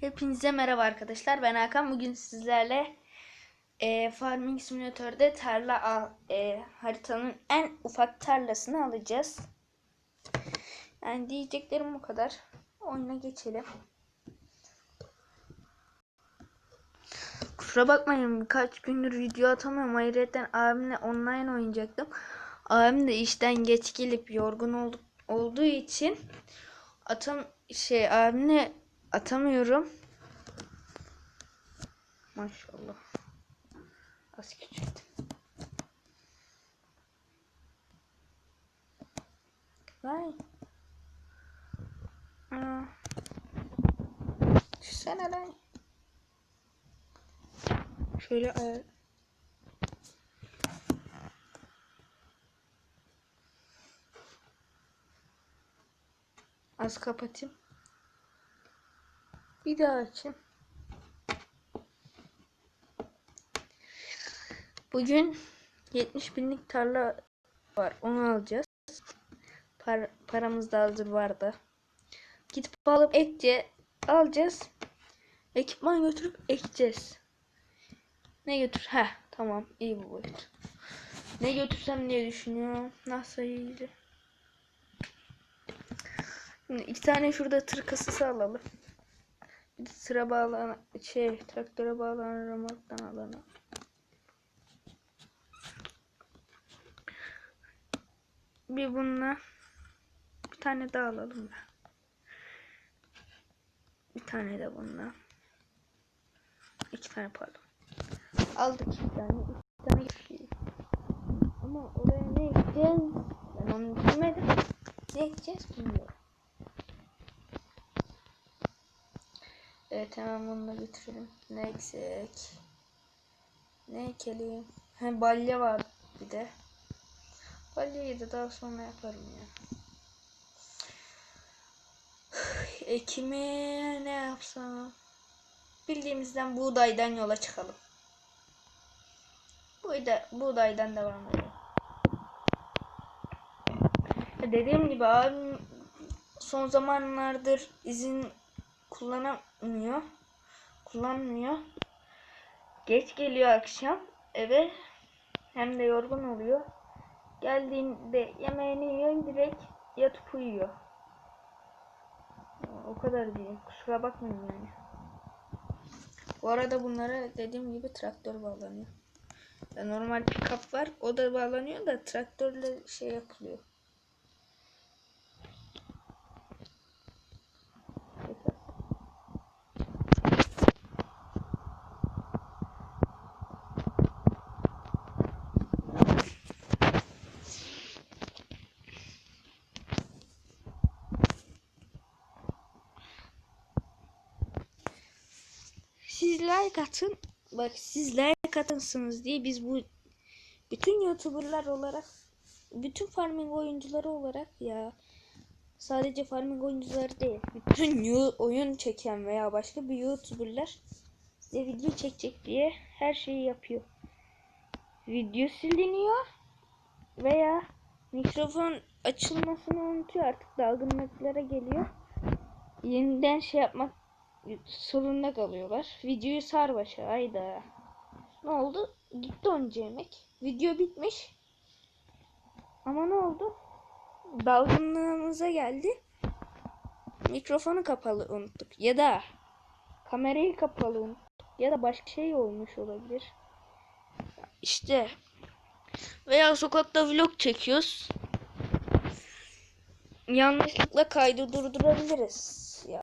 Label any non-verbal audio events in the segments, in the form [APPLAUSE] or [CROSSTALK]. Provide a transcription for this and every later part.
Hepinize merhaba arkadaşlar. Ben Hakan. Bugün sizlerle e, Farming Simulator'da tarla al, e, haritanın en ufak tarlasını alacağız. Yani diyeceklerim bu kadar. Oyuna geçelim. Kusura bakmayın birkaç gündür video atamıyorum. Ayrıca abimle online oynayacaktım. Abim de işten geç gelip yorgun olduk, olduğu için atam şey abimle atamıyorum. Maşallah. Az küçülttüm. Vay. Aa. Düşsene lan. Şöyle ayar. Az kapatayım. Bir daha açayım. Bugün 70 binlik tarla var. Onu alacağız. Par paramız da hazır vardı. Gidip alıp ekce alacağız. Ekipman götürüp ekeceğiz. Ne götür? Ha tamam iyi bu boyut. Ne götürsem diye düşünüyorum. Nasıl iyiydi? Şimdi iki tane şurada tır kasası alalım. Sıra bağlanan şey traktöre bağlanan remote'dan alalım. Bir bununla bir tane daha alalım da. Bir tane de bununla. İki tane pardon. Aldık iki tane. İki tane geçiyor. Ama oraya ne ekeceğiz? Ben onu düşünmedim. Ne ekeceğiz bilmiyorum. Evet hemen bunu da götürelim. Ne eksik? Ne ekelim? He balya var bir de. Balyayı da daha sonra yaparım ya. Ekimi ne yapsam? Bildiğimizden buğdaydan yola çıkalım. Buğday, buğdaydan devam edelim. Dediğim gibi abim son zamanlardır izin kullanamıyor. Kullanmıyor. Geç geliyor akşam eve. Hem de yorgun oluyor. Geldiğinde yemeğini yiyor direkt yatıp uyuyor. O kadar diyeyim. Kusura bakmayın yani. Bu arada bunlara dediğim gibi traktör bağlanıyor. Normal pick-up var. O da bağlanıyor da traktörle şey yapılıyor. Siz like atın. Bak siz like atınsınız diye biz bu bütün youtuberlar olarak bütün farming oyuncuları olarak ya sadece farming oyuncuları değil bütün yu- oyun çeken veya başka bir youtuberlar size video çekecek diye her şeyi yapıyor. Video siliniyor veya mikrofon açılmasını unutuyor artık dalgınlıklara geliyor. Yeniden şey yapmak sorunla kalıyorlar. Videoyu sar başa ayda. Ne oldu? Gitti onca yemek. Video bitmiş. Ama ne oldu? Dalgınlığımıza geldi. Mikrofonu kapalı unuttuk. Ya da kamerayı kapalı unuttuk. Ya da başka şey olmuş olabilir. İşte veya sokakta vlog çekiyoruz. Yanlışlıkla kaydı durdurabiliriz. Ya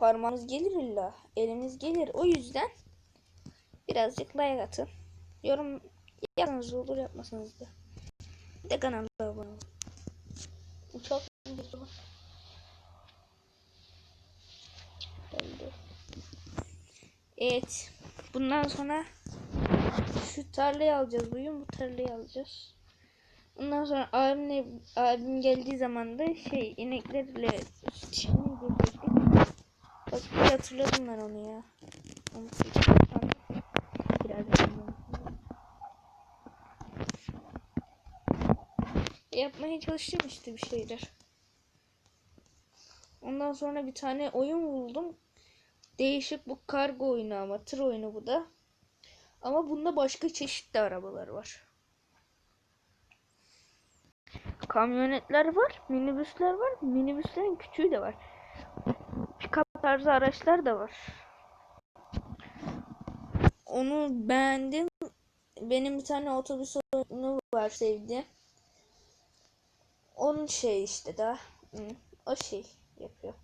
parmağınız gelir illa. Eliniz gelir. O yüzden birazcık like atın. Yorum yapsanız olur yapmasanız da. Bir de kanala abone olun. Çok Evet. Bundan sonra şu tarlayı alacağız. Bugün bu tarlayı alacağız. Ondan sonra abimle abim geldiği zaman da şey ineklerle süt götürdük. Bak bir hatırladım ben onu ya. Yapmaya çalışacağım işte bir şeyler. Ondan sonra bir tane oyun buldum. Değişik bu kargo oyunu ama tır oyunu bu da. Ama bunda başka çeşitli arabalar var. Kamyonetler var, minibüsler var. Minibüslerin küçüğü de var. Tarzı araçlar da var. Onu beğendim. Benim bir tane otobüs oyunu var sevdiğim. Onun şey işte daha. O şey yapıyor.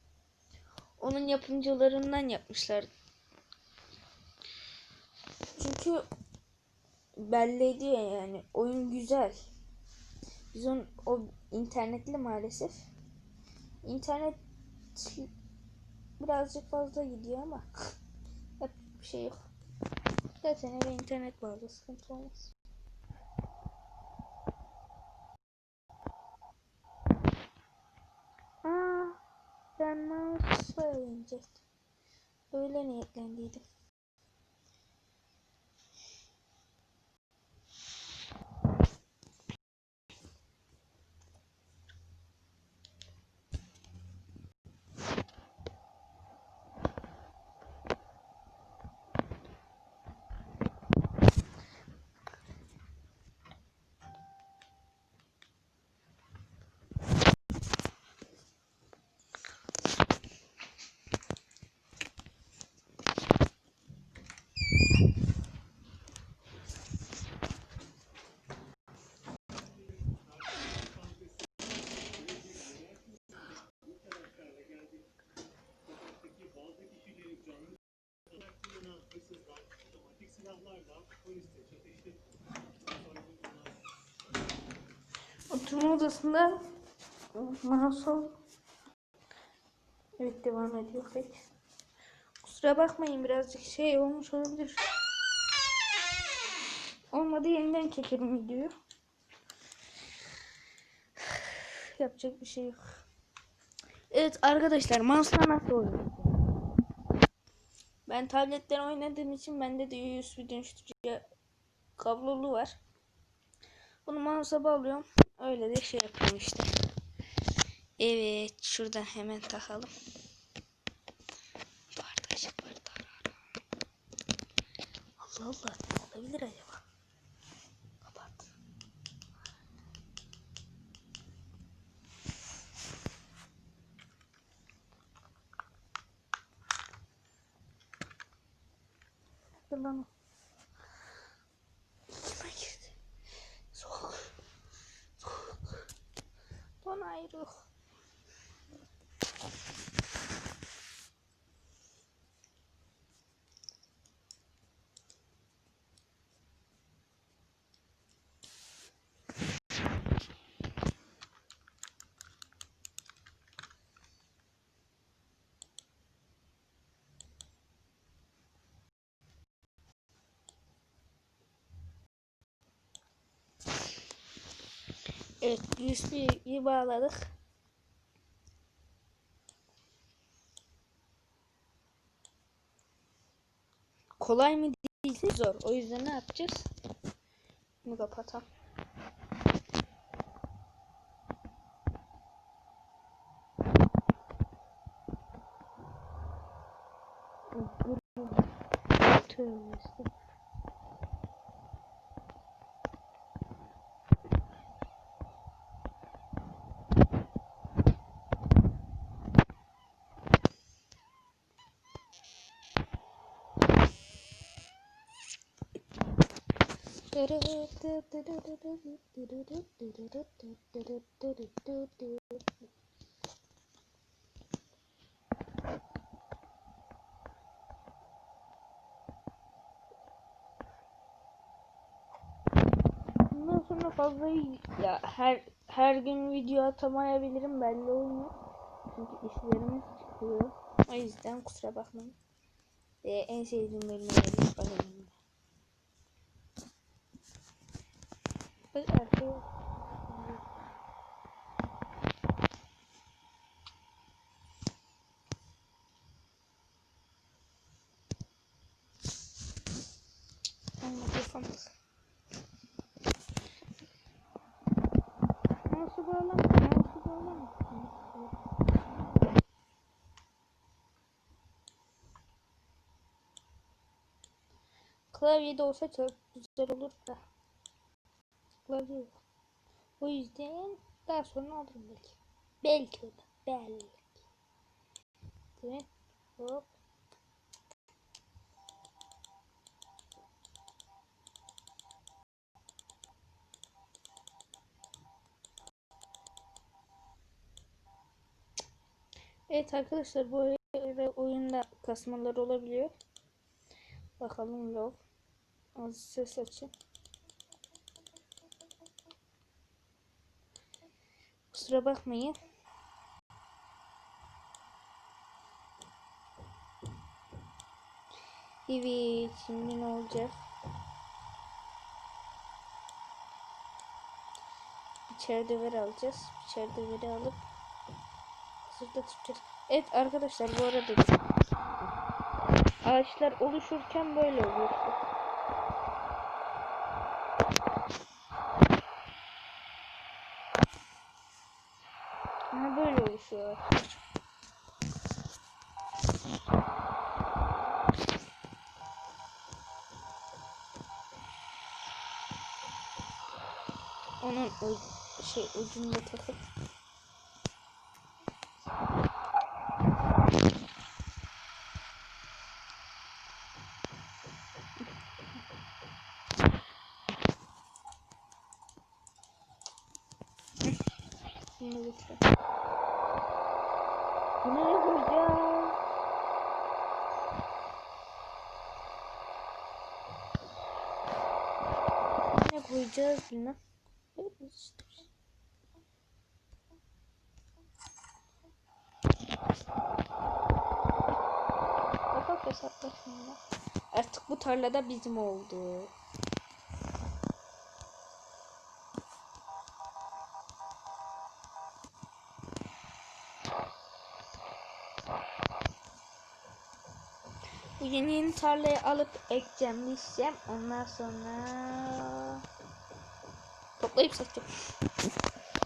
Onun yapımcılarından yapmışlar. Çünkü belli ediyor yani. Oyun güzel. Biz on, o internetli maalesef. İnternet birazcık fazla gidiyor ama [LAUGHS] yapacak bir şey yok. Zaten eve internet vardı sıkıntı olmaz. Aa, ben mouse'la oynayacaktim. Öyle niyetlendiydim. Oturma odasında mouse Evet devam ediyor peki. Kusura bakmayın birazcık şey olmuş olabilir. Olmadı yeniden çekelim videoyu. Yapacak bir şey yok. Evet arkadaşlar mouse'la nasıl oynayacağız? Ben tabletten oynadığım için bende de USB dönüştürücü kablolu var. Bunu mouse'a bağlıyorum. Öyle de şey yapıyorum işte. Evet şuradan hemen takalım. Işık var. Allah Allah ne olabilir acaba? Lan o. İçime girdi. Soğuk. Soğuk. Don ayrı. Evet USB'yi bağladık. Kolay mı değil zor. O yüzden ne yapacağız? Bunu kapatalım. Bundan sonra fazla ya her her gün video atamayabilirim belli olmuyor. Çünkü işlerimiz çıkıyor. O yüzden kusura bakmayın. Ee, en sevdiğim bölümleri bakın. Arkaya. Allah yapamadım. Nasıl bağlama? Nasıl? Klavyede olsa çok güzel olur da. Klavye yok. O yüzden daha sonra alırım belki. Belki o da. Belki. Evet. Hop. Evet arkadaşlar arada oyunda kasmalar olabiliyor. Bakalım lov. Az ses açın. Kusura bakmayın. Evet şimdi ne olacak? İçeride ver alacağız. İçeride veri alıp hazırda tutacağız. Evet arkadaşlar bu arada da ağaçlar oluşurken böyle oluyor. Oluşuyor. Onun şey ucunda takıp Bunu götür. Bunu koyacağız? Ne koyacağız işte. Bak hesapla şimdi. Artık bu tarlada bizim oldu. Yeni yeni tarlayı alıp ekeceğim, biçeceğim. Ondan sonra toplayıp satacağım.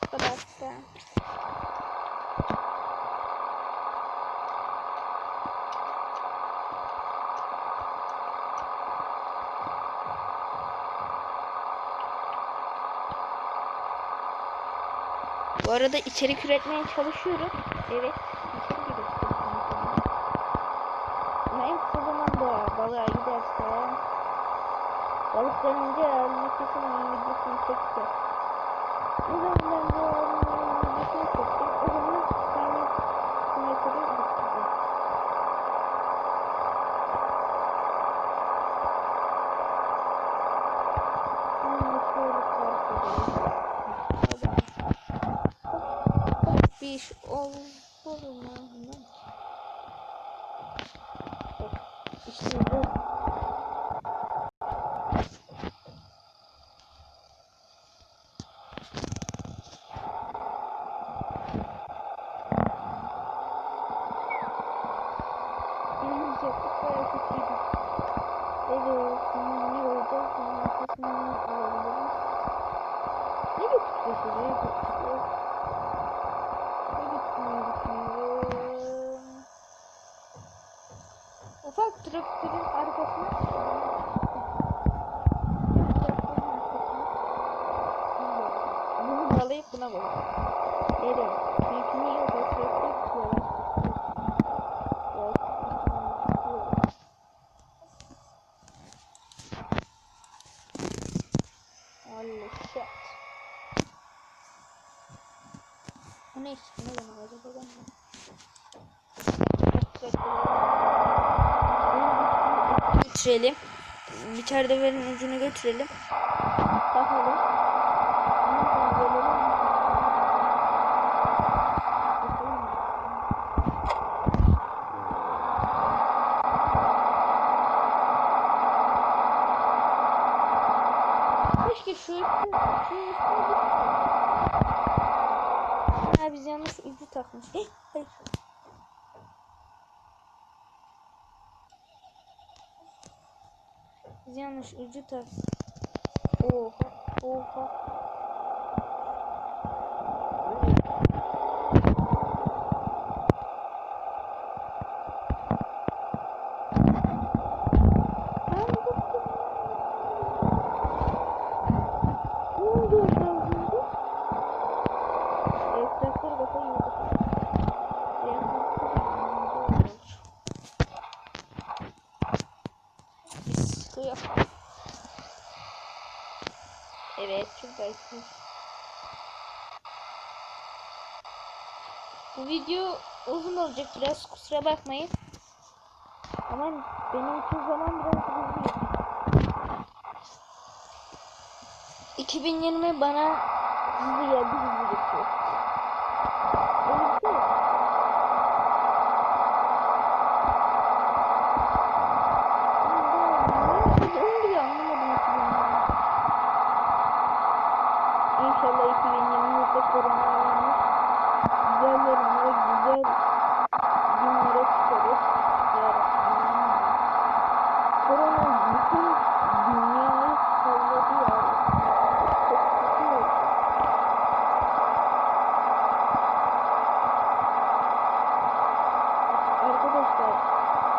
Bu kadar da. Bu arada içerik üretmeye çalışıyorum. Evet, içerik üretiyorum. Ama en kısa zamanda balığa giderse balıktan önce ağzını kesin onun videosunu çekeceğim. Ne zaman ben bu ağzının videosunu çekeceğim o zaman şöyle tarif edelim. Bir iş olur mu? İşte bu. Elimiz yaptık bayağı kötüydü. Evet, şimdi ne olacak? Bunun arkasından ne alabiliriz? Ne götüreceğiz oraya? Götüreceğiz. Ne götürmeyi düşünüyorum? Ufak traktörün arkasına bunu bağlayıp buna bağlayalım. Neden? Çünkü niye o da traktör tutuyorlar. Evet, tutuyorlar. Holy shit. Bu ne işte? Ne demek acaba ben de? Götürelim. Bir çerdeverin ucunu götürelim. Gelelim. Keşke şu üstü, şu bir... Ha biz yanlış ucu takmış. Eh, hayır. Biz yanlış ucu tak. Oha, oha. Ben bıktım ya. belki. Bu video uzun olacak biraz kusura bakmayın. Ama benim için zaman biraz hızlı geçti. 2020 bana hızlı geldi hızlı geçiyor. Öyle bir şey yok. Onu bile anlamadım 2020. İnşallah 2020'de korona olmaz. Güzel yorumlara, güzel günlere çıkarır. Yarabbim. Korona bütün dünyayı salladı ya. Çok kötü oldu. Arkadaşlar,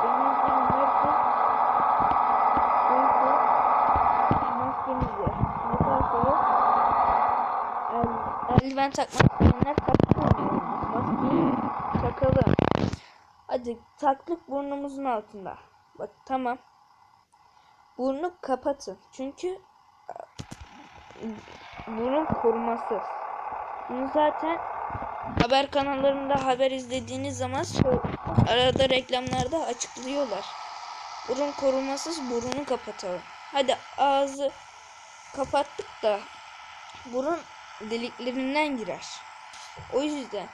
beni izleyen herkes neyse maskemizi, mesafeyi el, eldiven takmak isteyenler. Maskeyi takalım. Hadi taklık burnumuzun altında. Bak tamam. Burnu kapatın. Çünkü e, burun koruması. Bunu zaten haber kanallarında haber izlediğiniz zaman arada reklamlarda açıklıyorlar. Burun korumasız burunu kapatalım. Hadi ağzı kapattık da burun deliklerinden girer. O yüzden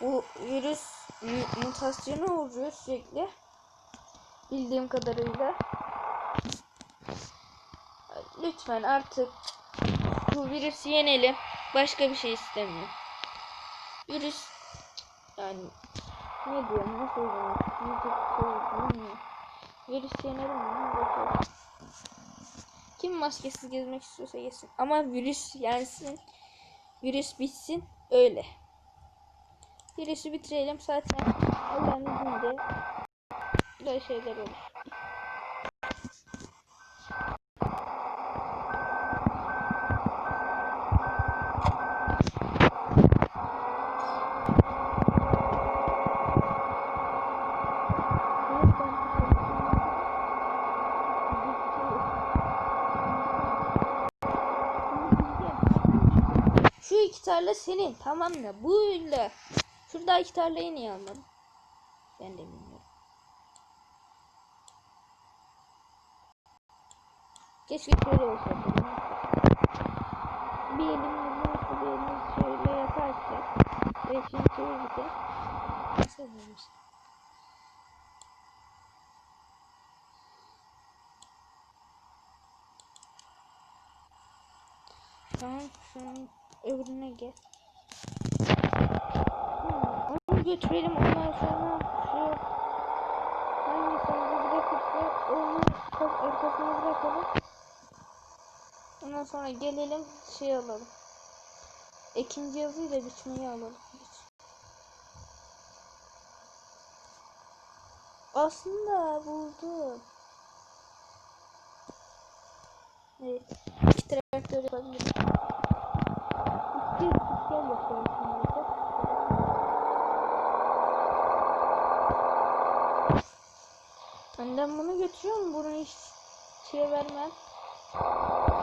bu virüs mutasyona uğruyor sürekli. Bildiğim kadarıyla. Lütfen artık bu virüsü yenelim. Başka bir şey istemiyorum. Virüs yani ne diyorum şey bilmiyorum. Virüs yenelim mi? Kim maskesiz gezmek istiyorsa yesin. Ama virüs yensin. Virüs bitsin. Öyle. Virüsü bitirelim. Zaten Allah'ın izniyle böyle şeyler olur. Şu iki tarla senin tamam mı? Buyla. Şurada iki tarlayı niye almadın? Ben de bilmiyorum. Keşke şöyle olsaydı. Bir elimiz varsa bir elimiz şöyle yaparsak. Ve şimdi çevirirken. Nasıl olmuş? Tamam şunun öbürüne gel. Hmm, onu götürelim ondan sonra şu hangi sandığı bırakırsa onu çok arkasına bırakalım. Ondan sonra gelelim şey alalım. İkinci yazıyla biçmeyi alalım. Aslında buldum. Evet. İki traktör yapabilirim. Gel yapalım şimdi. Önden bunu götürüyorum. Bunu hiç şeye vermem.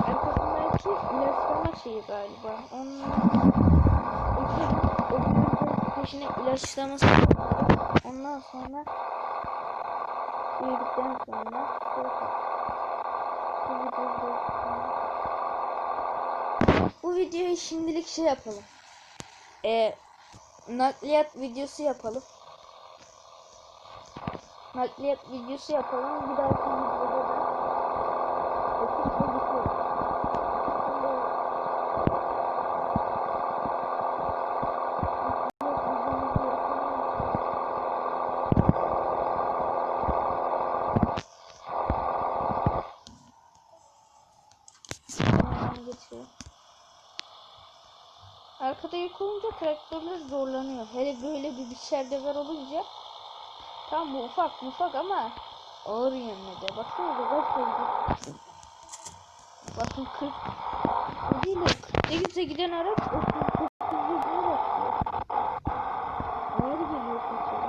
Arkasındaki ilaçlama şeyi galiba. Onun peşine ilaçlaması Ondan sonra büyüdükten sonra şey. Bu videoyu bu videoyu şimdilik şey yapalım. Ee, nakliyat videosu yapalım. Nakliyat videosu yapalım. Bir dahaki videoda da okul bitiyor. Hemen geçiyor. Arkada traktörler zorlanıyor. Hele böyle bir biçerde var olunca tam bu ufak ufak ama ağır yönüne de. Baksanıza kaç oldu. Bakın 40 o değil o 48'e giden araç 30 39'a bakıyor. Ağır geliyor kaçıyor.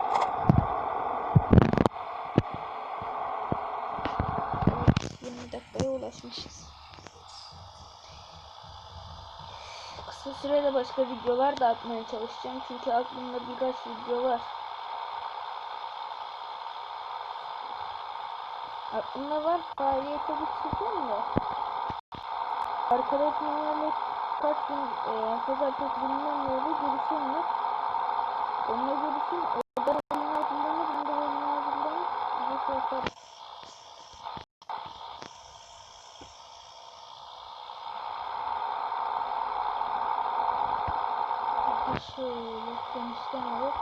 Evet 20 dakikaya ulaşmışız. Sırada başka videolar da atmaya çalışacağım. Çünkü aklımda birkaç video var. Aklımda var. Faaliyete geçeceğim de. Arkadaşımla kaç gün e, pazartesi gününden beri görüşemiyor. Onunla görüşüm. O da benim ağzımdan ben de benim ağzımdan. Bir şey yaparım. Şöyle genişten alıp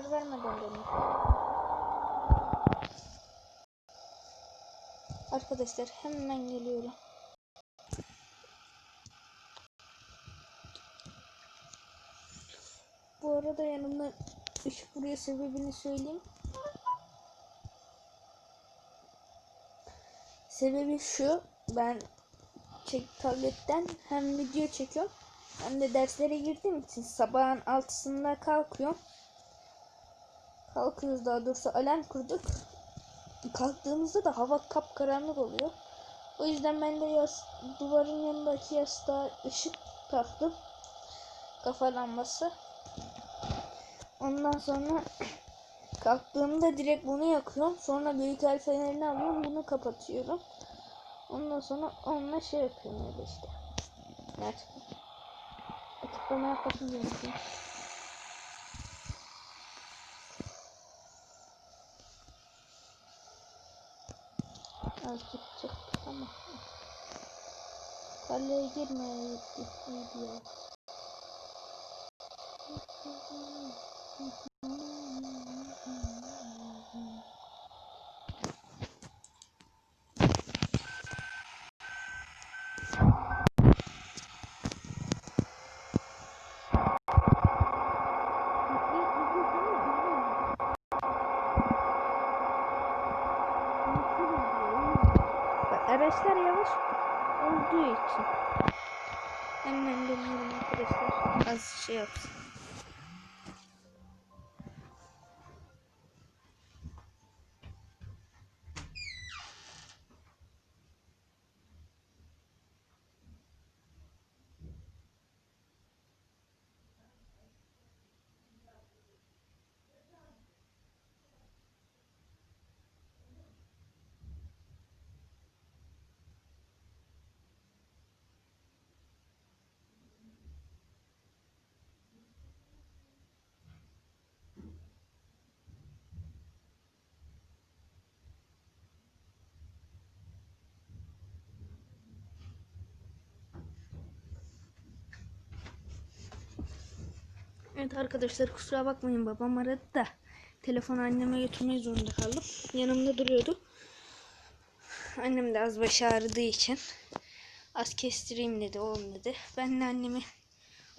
Zarar vermeden dönüyor. Arkadaşlar hemen geliyorum. Bu arada yanımda ışık buraya sebebini söyleyeyim. Sebebi şu. Ben çek tabletten hem video çekiyorum hem de derslere girdiğim için sabahın altısında kalkıyorum. Kalkıyoruz daha doğrusu alarm kurduk. Kalktığımızda da hava kapkaranlık oluyor. O yüzden ben de yas duvarın yanındaki yastığa ışık taktım. Kafa lambası. Ondan sonra [CLEARS THROAT] kalktığımda direkt bunu yakıyorum. Sonra büyük el fenerini alıyorum. Bunu kapatıyorum. Ondan sonra onunla şey yapıyorum öyle işte. Gerçekten. Açıklama yapasın Azıcık çıktı ama. Kaleye girmeye gitti diyor. Bak, Araçlar yavaş olduğu için. Hemen dönüyorum arkadaşlar. Az şey yapsın. Evet arkadaşlar kusura bakmayın babam aradı da telefonu anneme götürmeyi zorunda kaldım. Yanımda duruyordu. Annem de az başı ağrıdığı için az kestireyim dedi oğlum dedi. Ben de annemi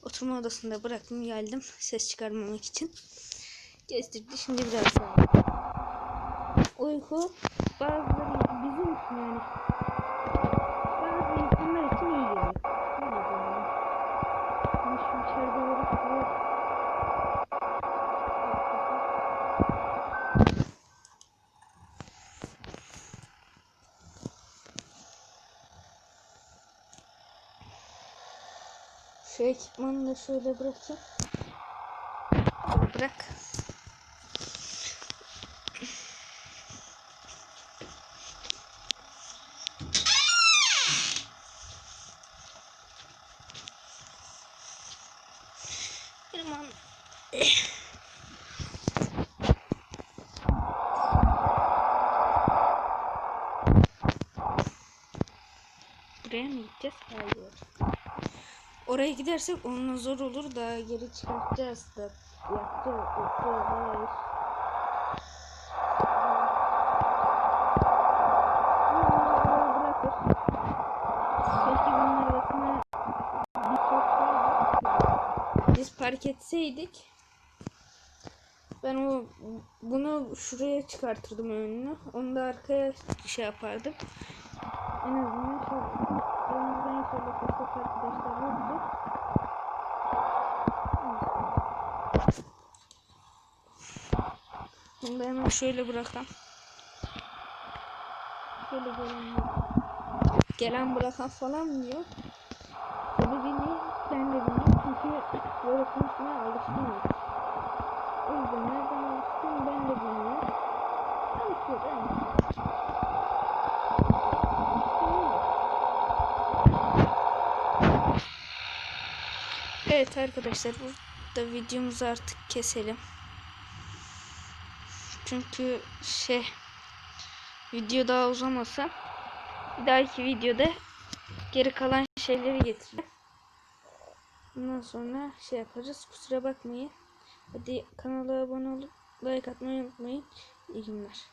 oturma odasında bıraktım geldim ses çıkarmamak için. Kestirdi şimdi biraz daha. Uyku bazıları bizim için yani bazı insanlar için iyi geliyor. Ne diyeceğim yani. Şimdi şu içeride böyle kalıyor. Şu ekipmanı da şöyle bırakayım. Şöyle bırak. Irman. Buraya mı gideceğiz? Hayır. Oraya gidersek onunla zor olur da geri çıkartacağız da. Yaptı, yaptı. Biz park etseydik ben o bunu şuraya çıkartırdım önünü. Onu da arkaya şey yapardım. En azından İnşallah fırsat arkadaşlar olacak. Bunu da hemen şöyle bırakalım. Şöyle gelen gelen bırakan falan diyor. Sebebini ben de bilmiyorum çünkü böyle konuşmaya alıştım. O yüzden nereden alıştım ben de bilmiyorum. Alışıyor değil mi? Evet arkadaşlar burada videomuzu artık keselim. Çünkü şey video daha uzamasa bir dahaki videoda geri kalan şeyleri getireceğim. Bundan sonra şey yaparız. Kusura bakmayın. Hadi kanala abone olup like atmayı unutmayın. İyi günler.